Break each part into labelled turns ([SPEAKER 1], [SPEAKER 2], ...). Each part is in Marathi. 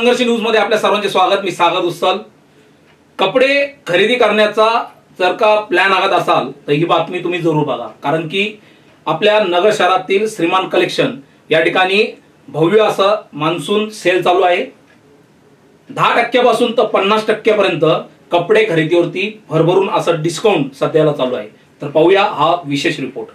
[SPEAKER 1] संघर्ष न्यूजमध्ये आपल्या सर्वांचे स्वागत. मी सागर उस्सल कपडे खरेदी करण्याचा जर का प्लॅन आगत असाल तर ही बातमी तुम्ही जरूर बघा. कारण की आपल्या नगर शहरातील श्रीमान कलेक्शन या ठिकाणी भव्य असं मान्सून सेल चालू आहे. दहा टक्क्यापासून तर पन्नास टक्क्यापर्यंत कपडे खरेदीवरती भरभरून असं डिस्काउंट सध्याला चालू आहे. तर पाहूया हा विशेष रिपोर्ट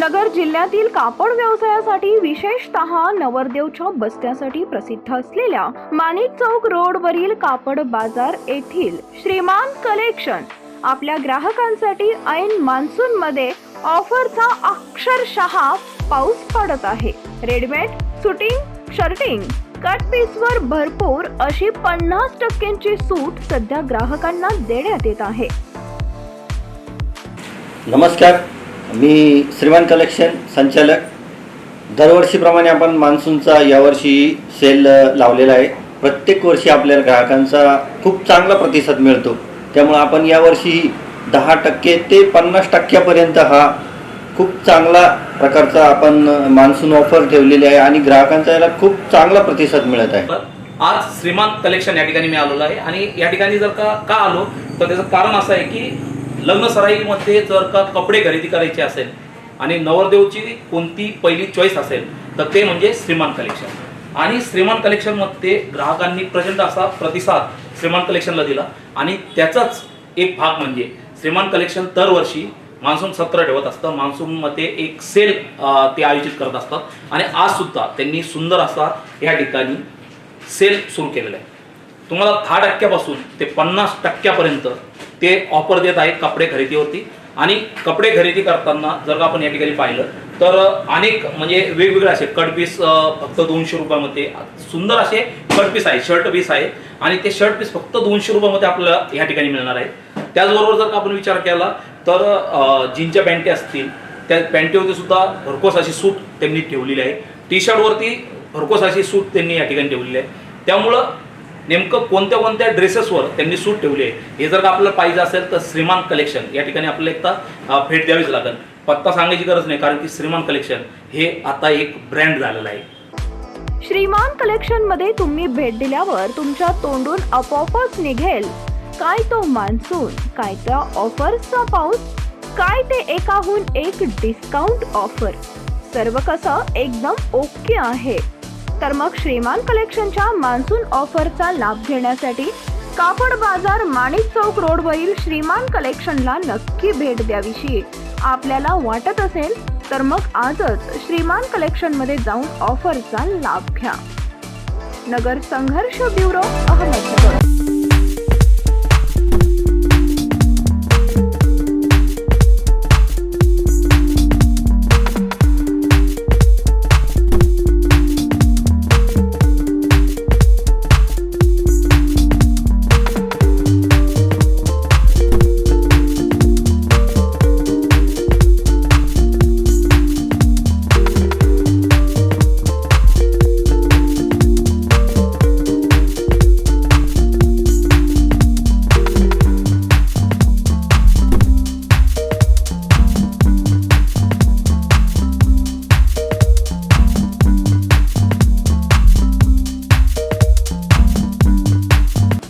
[SPEAKER 2] नगर जिल्ह्यातील कापड व्यवसायासाठी विशेषतः नवरदेवच्या बस्त्यासाठी प्रसिद्ध असलेल्या माणिक चौक रोडवरील कापड बाजार येथील श्रीमान कलेक्शन आपल्या ग्राहकांसाठी ऐन मान्सून मध्ये ऑफरचा अक्षरशः पाऊस पडत आहे. रेडीमेड सुटिंग शर्टिंग कट पीसवर भरपूर अशी पन्नास टक्क्यांची सूट सध्या ग्राहकांना देण्यात येत आहे.
[SPEAKER 3] नमस्कार. मी श्रीमान कलेक्शन संचालक. दरवर्षीप्रमाणे आपण मान्सूनचा यावर्षी सेल लावलेला आहे. प्रत्येक वर्षी आपल्या ग्राहकांचा खूप चांगला प्रतिसाद मिळतो. त्यामुळं आपण यावर्षी दहा टक्के ते पन्नास टक्क्यापर्यंत हा खूप चांगला प्रकारचा आपण मान्सून ऑफर ठेवलेली आहे आणि ग्राहकांचा याला खूप चांगला प्रतिसाद मिळत आहे.
[SPEAKER 1] आज श्रीमान कलेक्शन या ठिकाणी मी आलेलो आहे. आणि या ठिकाणी जर का का आलो तर त्याचं कारण असं आहे की लग्न सराईमध्ये जर का कपडे खरेदी करायचे असेल आणि नवरदेवची कोणती पहिली चॉईस असेल तर ते म्हणजे श्रीमान कलेक्शन आणि श्रीमान कलेक्शनमध्ये ग्राहकांनी प्रचंड असा प्रतिसाद श्रीमान कलेक्शनला दिला. आणि त्याचाच एक भाग म्हणजे श्रीमान कलेक्शन दरवर्षी मान्सून सत्र ठेवत असतं. मान्सूनमध्ये एक सेल ते आयोजित करत असतात. आणि आज सुद्धा त्यांनी सुंदर असा या ठिकाणी सेल सुरू केलेला आहे. तुम्हाला दहा टक्क्यापासून ते पन्नास टक्क्यापर्यंत ते ऑफर देत आहेत कपडे खरेदीवरती. आणि कपडे खरेदी करताना जर का आपण या ठिकाणी पाहिलं तर अनेक म्हणजे वेगवेगळे असे कट पीस फक्त दोनशे रुपयामध्ये. सुंदर असे कट पीस आहे शर्ट पीस आहे आणि ते शर्ट पीस फक्त दोनशे रुपयामध्ये आपल्याला या ठिकाणी मिळणार आहे. त्याचबरोबर जर का आपण विचार केला तर जीनच्या पॅन्टी असतील त्या पॅन्टीवरती सुद्धा भरकोस अशी सूट त्यांनी ठेवलेली आहे. टी शर्टवरती भरकोस अशी सूट त्यांनी या ठिकाणी ठेवलेली आहे. त्यामुळं नेमकं कोणत्या कोणत्या ड्रेसेसवर त्यांनी सूट ठेवली आहे? हे जर का आपल्याला पाहिजे असेल तर श्रीमान कलेक्शन. या ठिकाणी आपल्याला एकदा भेट द्यावीच लागेल. पत्ता सांगायची गरज नाही कारण की श्रीमान कलेक्शन हे आता एक ब्रँड झालेलं आहे.
[SPEAKER 2] श्रीमान कलेक्शनमध्ये तुम्ही भेट दिल्यावर तुमच्या तोंडून आपोआपच निघेल. काय तो मान्सून काय त्या ऑफर्सचा पाऊस काय ते एकाहून एक डिस्काउंट ऑफर. सर्व कसं एकदम ओके आहे. तर मग श्रीमान कलेक्शनच्या मान्सून ऑफरचा लाभ घेण्यासाठी कापड बाजार माणिक चौक रोडवरील श्रीमान कलेक्शनला नक्की भेट द्याविषयी आपल्याला वाटत असेल तर मग आजच श्रीमान कलेक्शनमध्ये जाऊन ऑफरचा लाभ घ्या. नगर संघर्ष ब्युरो अहमदनगर.